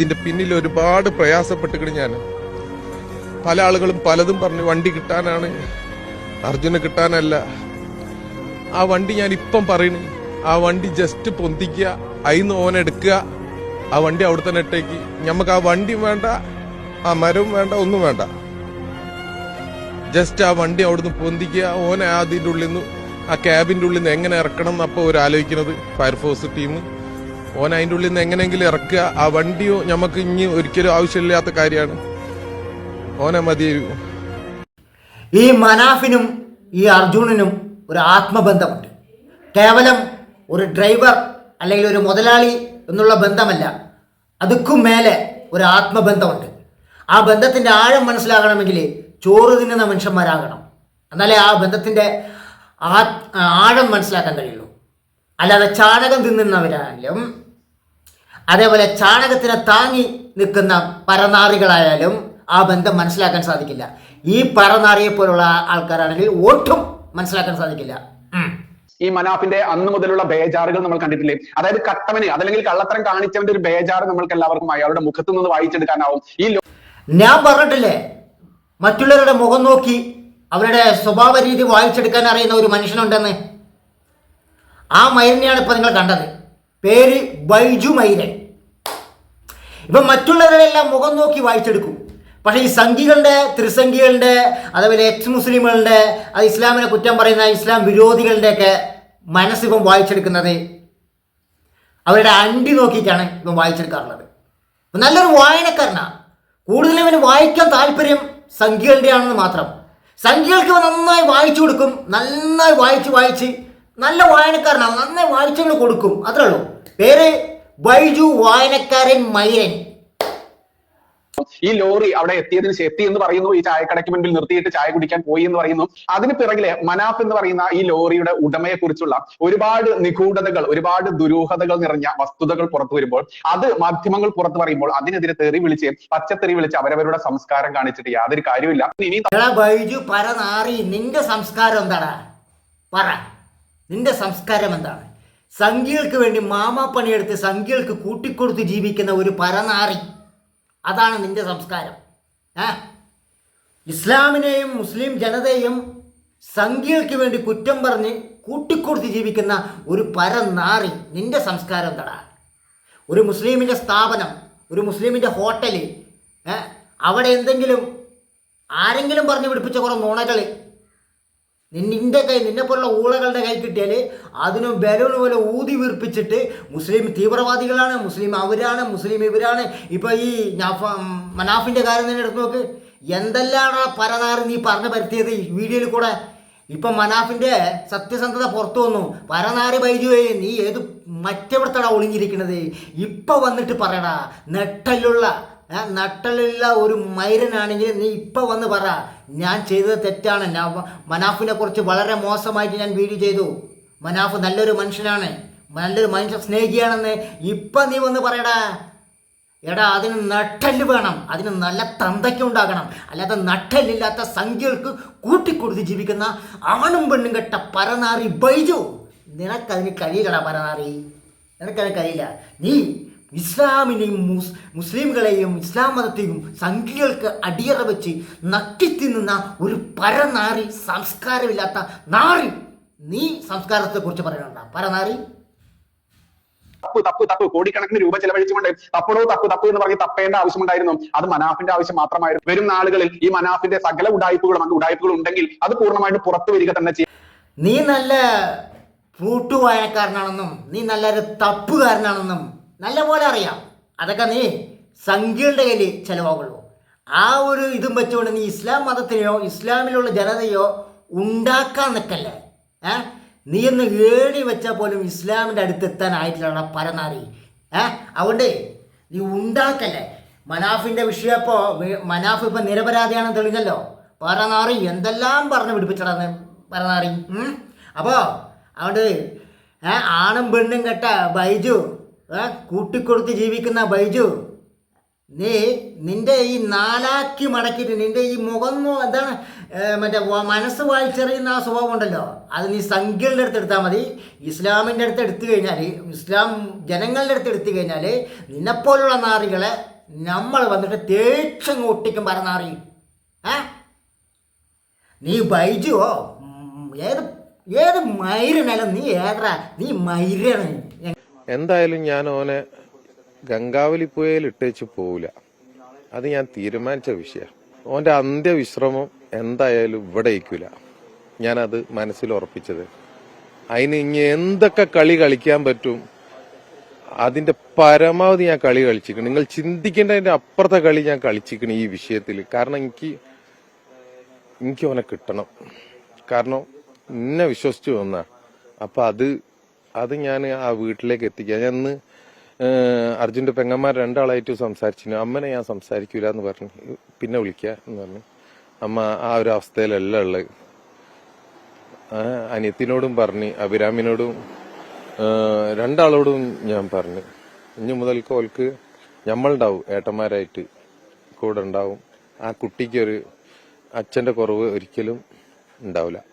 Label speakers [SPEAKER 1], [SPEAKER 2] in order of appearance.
[SPEAKER 1] ഇതിന്റെ പിന്നിൽ ഒരുപാട് പ്രയാസപ്പെട്ടിട്ട് ഞാൻ പല ആളുകളും പലതും പറഞ്ഞു വണ്ടി കിട്ടാനാണ് അർജുന കിട്ടാനല്ല. ആ വണ്ടി ഞാൻ ഇപ്പം പറയുന്നു ആ വണ്ടി ജസ്റ്റ് പൊന്തിക്കുക അയിന്ന് ഓൻ എടുക്കുക ആ വണ്ടി അവിടെ തന്നെ ഇട്ടേക്ക്. നമുക്ക് ആ വണ്ടി വേണ്ട ആ മരവും വേണ്ട ഒന്നും വേണ്ട. ജസ്റ്റ് ആ വണ്ടി അവിടുന്ന് പൊന്തിക്കുക ഓനെ അതിന്റെ ഉള്ളിൽ നിന്ന് ആ ക്യാബിന്റെ ഉള്ളിൽ നിന്ന് എങ്ങനെ ഇറക്കണം എന്നപ്പോൾ ഒരു ആലോചിക്കുന്നത് ഫയർഫോഴ്സ് ടീം ഓൻ അതിന്റെ ഉള്ളിൽ നിന്ന് എങ്ങനെയെങ്കിലും ഇറക്കുക. ആ വണ്ടിയോ നമുക്ക് ഇനി ഒരിക്കലും ആവശ്യമില്ലാത്ത കാര്യമാണ്. ഓനെ മതിയായിരിക്കും
[SPEAKER 2] ഈ മനാഫിനും ഈ അർജുനനും ഒരു ആത്മബന്ധമുണ്ട്. കേവലം ഒരു ഡ്രൈവർ അല്ലെങ്കിൽ ഒരു മുതലാളി എന്നുള്ള ബന്ധമല്ല. അതുക്കും മേലെ ഒരു ആത്മബന്ധമുണ്ട്. ആ ബന്ധത്തിന്റെ ആഴം മനസ്സിലാകണമെങ്കിൽ ചോറ് തിന്നുന്ന മനുഷ്യന്മാരാകണം. എന്നാലേ ആ ബന്ധത്തിന്റെ ആഴം മനസ്സിലാക്കാൻ കഴിയുള്ളൂ. അല്ലാതെ ചാണകം തിന്നുന്നവരായാലും അതേപോലെ ചാണകത്തിനെ താങ്ങി നിൽക്കുന്ന പരനാറികളായാലും ആ ബന്ധം മനസ്സിലാക്കാൻ സാധിക്കില്ല. ഈ പരനാറിയെ പോലുള്ള ആൾക്കാരാണെങ്കിൽ ഒട്ടും മനസ്സിലാക്കാൻ സാധിക്കില്ല.
[SPEAKER 3] ഈ മനാഫിന്റെ അന്ന് മുതലുള്ള ബേജാറുകൾ നമ്മൾ കണ്ടിട്ടില്ലേ? അതായത് കട്ടവന് അതല്ലെങ്കിൽ കള്ളത്തരം കാണിച്ചവന്റെ ഒരു ബേജാറ് നമ്മൾക്ക് എല്ലാവർക്കും അയാളുടെ മുഖത്ത് നിന്ന് വായിച്ചെടുക്കാനാവും. ഈ
[SPEAKER 2] ഞാൻ പറഞ്ഞിട്ടില്ലേ മറ്റുള്ളവരുടെ മുഖം നോക്കി അവരുടെ സ്വഭാവ രീതി വായിച്ചെടുക്കാൻ അറിയുന്ന ഒരു മനുഷ്യനുണ്ടെന്ന്. ആ മൈരനെയാണ് ഇപ്പൊ നിങ്ങൾ കണ്ടത്. പേര് ബൈജു മൈരൻ. ഇപ്പം മറ്റുള്ളവരെല്ലാം മുഖം നോക്കി വായിച്ചെടുക്കും. പക്ഷേ ഈ സംഘികളുടെ ത്രിസംഘികളുടെ അതേപോലെ എക്സ് മുസ്ലിമുകളുടെ അത് ഇസ്ലാമിനെ കുറ്റം പറയുന്ന ഇസ്ലാം വിരോധികളുടെയൊക്കെ മനസ്സിപ്പം വായിച്ചെടുക്കുന്നത് അവരുടെ അണ്ടി നോക്കിയിട്ടാണ് ഇപ്പം വായിച്ചെടുക്കാറുള്ളത്. നല്ലൊരു വായനക്കാരനാണ് കൂടുതലും ഇവന് വായിക്കാൻ താല്പര്യം സംഖ്യകളുടെ ആണെന്ന് മാത്രം സംഖ്യകൾക്ക് നന്നായി വായിച്ചു കൊടുക്കും നന്നായി വായിച്ച് വായിച്ച് നല്ല വായനക്കാരനാണ് നന്നായി വായിച്ചു കൊടുക്കും. അത്രേ ഉള്ളൂ. പേര് ബൈജു വായനക്കാരൻ മൈരൻ.
[SPEAKER 3] ഈ ലോറി അവിടെ എത്തിയതിന് ശേഷം എത്തി എന്ന് പറയുന്നു. ഈ ചായക്കടയ്ക്ക് മുൻപിൽ നിർത്തിയിട്ട് ചായ കുടിക്കാൻ പോയി എന്ന് പറയുന്നു. അതിന് പിറകിലെ മനാഫ് എന്ന് പറയുന്ന ഈ ലോറിയുടെ ഉടമയെ കുറിച്ചുള്ള ഒരുപാട് നിഗൂഢതകൾ ഒരുപാട് ദുരൂഹതകൾ നിറഞ്ഞ വസ്തുതകൾ പുറത്തു വരുമ്പോൾ അത് മാധ്യമങ്ങൾ പുറത്തു പറയുമ്പോൾ അതിനെതിരെ തെറി വിളിച്ച് പച്ചത്തെറി വിളിച്ച് അവരവരുടെ സംസ്കാരം കാണിച്ചിട്ട് യാതൊരു കാര്യമില്ല ഇനി
[SPEAKER 2] ബൈജു പരനാറി നിന്റെ സംസ്കാരം എന്താടാ? പറ. നിന്റെ സംസ്കാരം എന്താണ്? സംഖ്യകൾക്ക് വേണ്ടി മാമാ പണിയെടുത്ത് സംഖ്യകൾക്ക് കൂട്ടിക്കൊടുത്ത് ജീവിക്കുന്ന ഒരു പരനാറി. അതാണ് നിന്റെ സംസ്കാരം. ഏ? ഇസ്ലാമിനെയും മുസ്ലിം ജനതയും സംഖ്യകൾക്ക് വേണ്ടി കുറ്റം പറഞ്ഞ് കൂട്ടിക്കൊടുത്ത് ജീവിക്കുന്ന ഒരു പരനാറി നിന്റെ സംസ്കാരം തടാ ഒരു മുസ്ലിമിന്റെ സ്ഥാപനം ഒരു മുസ്ലിമിന്റെ ഹോട്ടൽ ഏ? അവിടെ എന്തെങ്കിലും ആരെങ്കിലും പറഞ്ഞു പിടിപ്പിച്ച കുറേ നുണകൾ നിന്റെ കൈ നിന്നെ പോലുള്ള ഊളകളുടെ കൈ കിട്ടിയാൽ അതിനും ബലൂൺ പോലെ ഊതി വീർപ്പിച്ചിട്ട് മുസ്ലിം തീവ്രവാദികളാണ് മുസ്ലിം അവരാണ് മുസ്ലിം ഇവരാണ്. ഇപ്പോൾ ഈ നാഫ- മനാഫിന്റെ കാര്യം തന്നെ എടുത്ത് നോക്ക്. എന്തെല്ലാമാണ് പരതാറ് നീ പറഞ്ഞു പരത്തിയത് വീഡിയോയിൽ കൂടെ? ഇപ്പം മനാഫിന്റെ സത്യസന്ധത പുറത്തു വന്നു. പരനാറ് ബൈജുവേ നീ ഏത് മറ്റെവിടത്തടാ ഒളിഞ്ഞിരിക്കുന്നത് ഇപ്പം വന്നിട്ട് പറയടാ നെട്ടലുള്ള നട്ടലുള്ള ഒരു മൈരനാണെങ്കിൽ നീ ഇപ്പം വന്ന് പറ. ഞാൻ ചെയ്തത് തെറ്റാണ്. ഞാൻ മനാഫിനെ കുറിച്ച് വളരെ മോശമായിട്ട് ഞാൻ വീഡിയോ ചെയ്തു. മനാഫ് നല്ലൊരു മനുഷ്യനാണ്. നല്ലൊരു മനുഷ്യ സ്നേഹിയാണെന്ന് ഇപ്പം നീ വന്ന് പറയടാ. എടാ അതിന് നട്ടൽ വേണം. അതിന് നല്ല തന്തയ്ക്ക് ഉണ്ടാകണം. അല്ലാതെ നട്ടലില്ലാത്ത സംഖ്യകൾക്ക് കൂട്ടിക്കൊടുത്ത് ജീവിക്കുന്ന ആണും പെണ്ണും കെട്ട പരനാറി ബൈജു. നിനക്കതിന് കഴിയില്ലടാ പരനാറി. നിനക്കതിന് കഴിയില്ല. നീ ഇസ്ലാമിനെയും മുസ് മുസ്ലിംകളെയും ഇസ്ലാം മതത്തെയും സംഖ്യകൾക്ക് അടിയറ വെച്ച് നക്കിത്തിന്നുന്ന ഒരു പരനാറി സംസ്കാരമില്ലാത്ത നാറി. നീ സംസ്കാരത്തെ കുറിച്ച് പറയണ്ട പരനാറി?
[SPEAKER 3] തപ്പ് തപ്പ് തപ്പ്. കോടിക്കണക്കിന് രൂപ ചെലവഴിച്ചുകൊണ്ട് തപ്പടോ തപ്പ് തപ്പ് എന്ന് പറഞ്ഞ് തപ്പേണ്ട ആവശ്യമുണ്ടായിരുന്നു. അത് മനാഫിന്റെ ആവശ്യം മാത്രമായിരുന്നു. വരും നാളുകളിൽ ഈ മനാഫിന്റെ സകല ഉടായ്പകളും അന്ന് ഉടായ്പകൾ ഉണ്ടെങ്കിൽ അത് പൂർണമായിട്ട് പുറത്തു വരിക തന്നെ ചെയ്യും.
[SPEAKER 2] നീ നല്ല ഫ്രൂട്ട് വായനക്കാരനാണെന്നും നീ നല്ലൊരു തപ്പുകാരനാണെന്നും നല്ല പോലെ അറിയാം. അതൊക്കെ നീ സംഖ്യകളുടെ കയ്യിൽ ചിലവാകുള്ളൂ ആ ഒരു ഇതും വെച്ചുകൊണ്ട് നീ ഇസ്ലാം മതത്തിനെയോ ഇസ്ലാമിലുള്ള ജനതയോ ഉണ്ടാക്കാൻ നിൽക്കല്ലേ? ഏ? നീ ഒന്ന് ഏടി വെച്ചാൽ പോലും ഇസ്ലാമിന്റെ അടുത്ത് എത്താനായിട്ടില്ല പരനാറി ഏ? അതുകൊണ്ട് നീ ഉണ്ടാക്കല്ലേ? മനാഫിന്റെ വിഷയം ഇപ്പോൾ മനാഫ് ഇപ്പം നിരപരാധിയാണെന്ന് തെളിഞ്ഞല്ലോ. പരനാറി എന്തെല്ലാം പറഞ്ഞ് പിടിപ്പിച്ചടാന്ന് പരനാറി? അപ്പോൾ അതുകൊണ്ട് ഏ ആണും പെണ്ണും കെട്ട ബൈജു കൂട്ടിക്കൊടുത്ത് ജീവിക്കുന്ന ബൈജു നീ നിന്റെ ഈ നാലാക്കി മടക്കിയിട്ട് നിന്റെ ഈ മുഖം എന്താണ് മറ്റേ മനസ്സ് വായിച്ചെറിയുന്ന ആ സ്വഭാവം ഉണ്ടല്ലോ. അത് നീ സംഖ്യകളുടെ അടുത്ത് എടുത്താൽ മതി. ഇസ്ലാമിന്റെ അടുത്ത് എടുത്തു കഴിഞ്ഞാൽ ഇസ്ലാം ജനങ്ങളുടെ അടുത്ത് എടുത്തു കഴിഞ്ഞാൽ നിന്നെപ്പോലുള്ള നാറികളെ നമ്മൾ വന്നിട്ട് തേച്ചങ്ങ് ഒട്ടിക്കും പറഞ്ഞാറി ഏ? നീ ബൈജുവോ? ഏത് ഏത് മൈരനാലും നീ ഏതാ നീ മൈരാണ്.
[SPEAKER 1] എന്തായാലും ഞാൻ ഓനെ ഗംഗാവലി പുഴയിൽ ഇട്ടേച്ച് പോവില്ല. അത് ഞാൻ തീരുമാനിച്ച വിഷയമാണ് ഓന്റെ അന്ത്യവിശ്രമം എന്തായാലും ഇവിടെ ഇരിക്കൂല. ഞാനത് മനസ്സിൽ ഉറപ്പിച്ചത്. അതിന് ഇനി എന്തൊക്കെ കളി കളിക്കാൻ പറ്റും? അതിന്റെ പരമാവധി ഞാൻ കളി കളിച്ചിരിക്കണം നിങ്ങൾ ചിന്തിക്കേണ്ടതിന്റെ അപ്പുറത്തെ കളി ഞാൻ കളിച്ചിരിക്കണം ഈ വിഷയത്തിൽ. കാരണം എനിക്ക് എനിക്ക് ഓനെ കിട്ടണം. കാരണം എന്നെ വിശ്വസിച്ചു വന്ന. അപ്പൊ അത് അത് ഞാൻ ആ വീട്ടിലേക്ക് എത്തിക്കുക ഞാൻ ഇന്ന് അർജുന്റെ പെങ്ങന്മാർ രണ്ടാളായിട്ട് സംസാരിച്ചു അമ്മനെ ഞാൻ സംസാരിക്കൂല എന്ന് പറഞ്ഞു. പിന്നെ വിളിക്കുക എന്ന് പറഞ്ഞു. അമ്മ ആ ഒരു അവസ്ഥയിലല്ല ഉള്ളത്. അനിയത്തിനോടും പറഞ്ഞു. അഭിരാമിനോടും രണ്ടാളോടും ഞാൻ പറഞ്ഞു. ഇനി മുതൽക്ക് ഓൾക്ക് ഞമ്മളുണ്ടാവും ഏട്ടന്മാരായിട്ട് കൂടെ ഉണ്ടാവും. ആ കുട്ടിക്കൊരു അച്ഛന്റെ കുറവ് ഒരിക്കലും ഉണ്ടാവില്ല.